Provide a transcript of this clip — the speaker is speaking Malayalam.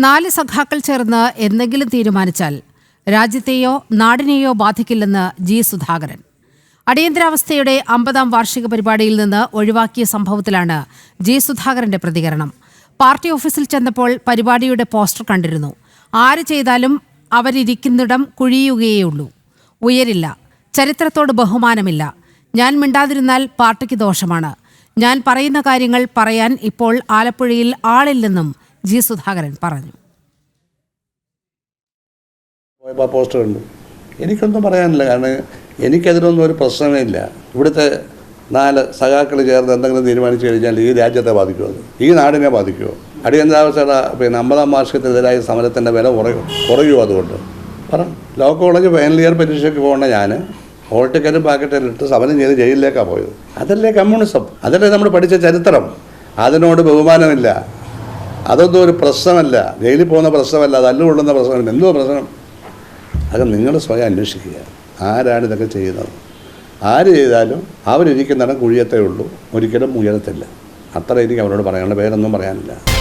നാല് സഖാക്കൾ ചേർന്ന് എന്തെങ്കിലും തീരുമാനിച്ചാൽ രാജ്യത്തെയോ നാടിനെയോ ബാധിക്കില്ലെന്ന് ജി സുധാകരൻ. അടിയന്തരാവസ്ഥയുടെ അമ്പതാം വാർഷിക പരിപാടിയിൽ നിന്ന് ഒഴിവാക്കിയ സംഭവത്തിലാണ് ജി സുധാകരന്റെ പ്രതികരണം. പാർട്ടി ഓഫീസിൽ ചെന്നപ്പോൾ പരിപാടിയുടെ പോസ്റ്റർ കണ്ടിരുന്നു. ആര് ചെയ്താലും അവരിരിക്കുന്നിടം കുഴിയുകയേയുള്ളൂ. ഉയരില്ല. ചരിത്രത്തോട് ബഹുമാനമില്ല. ഞാൻ മിണ്ടാതിരുന്നാൽ പാർട്ടിക്ക് ദോഷമാണ്. ഞാൻ പറയുന്ന കാര്യങ്ങൾ പറയാൻ ഇപ്പോൾ ആലപ്പുഴയിൽ ആളില്ലെന്നും ജി സുധാകരൻ പറഞ്ഞു പോസ്റ്റർ കണ്ടു. എനിക്കൊന്നും പറയാനില്ല. കാരണം എനിക്കതിനൊന്നും ഒരു പ്രശ്നമേ ഇല്ല. ഇവിടുത്തെ നാല് സഖാക്കൾ ചേർന്ന് എന്തെങ്കിലും തീരുമാനിച്ചു കഴിഞ്ഞാൽ ഈ രാജ്യത്തെ ബാധിക്കുമോ? ഈ നാടിനെ ബാധിക്കുമോ? അടിയന്തരാവസ്ഥയുടെ പിന്നെ അമ്പതാം വാർഷികത്തിനെതിരായ സമരത്തിന്റെ വില കുറയും കുറയുമോ അതുകൊണ്ട്? പറ. ലോ കോളേജ് ഫൈനൽ ഇയർ പരീക്ഷയ്ക്ക് പോകുന്ന ഞാൻ ഹോൾ ടിക്കറ്റും പാക്കറ്റിൽ ഇട്ട് സമരം ചെയ്ത് ജയിലിലേക്കാണ് പോയത്. അതല്ലേ കമ്മ്യൂണിസം അതല്ലേ നമ്മൾ പഠിച്ച ചരിത്രം. അതിനോട് ബഹുമാനമില്ല. അതൊന്നും ഒരു പ്രശ്നമല്ല. ജയിലിൽ പോകുന്ന പ്രശ്നമല്ല അത് അല്ലുകൊള്ളുന്ന പ്രശ്നമല്ല. എന്തോ പ്രശ്നം? അത് നിങ്ങൾ സ്വയം അന്വേഷിക്കുക. ആരാണ് ഇതൊക്കെ ചെയ്യുന്നത്? ആര് ചെയ്താലും അവരിരിക്കുന്നിടം കുഴിയത്തേ ഉള്ളൂ. ഒരിക്കലും ഉയരത്തില്ല. അത്ര എനിക്ക് അവരോട് പറയാനുള്ള. പേരൊന്നും പറയാനില്ല.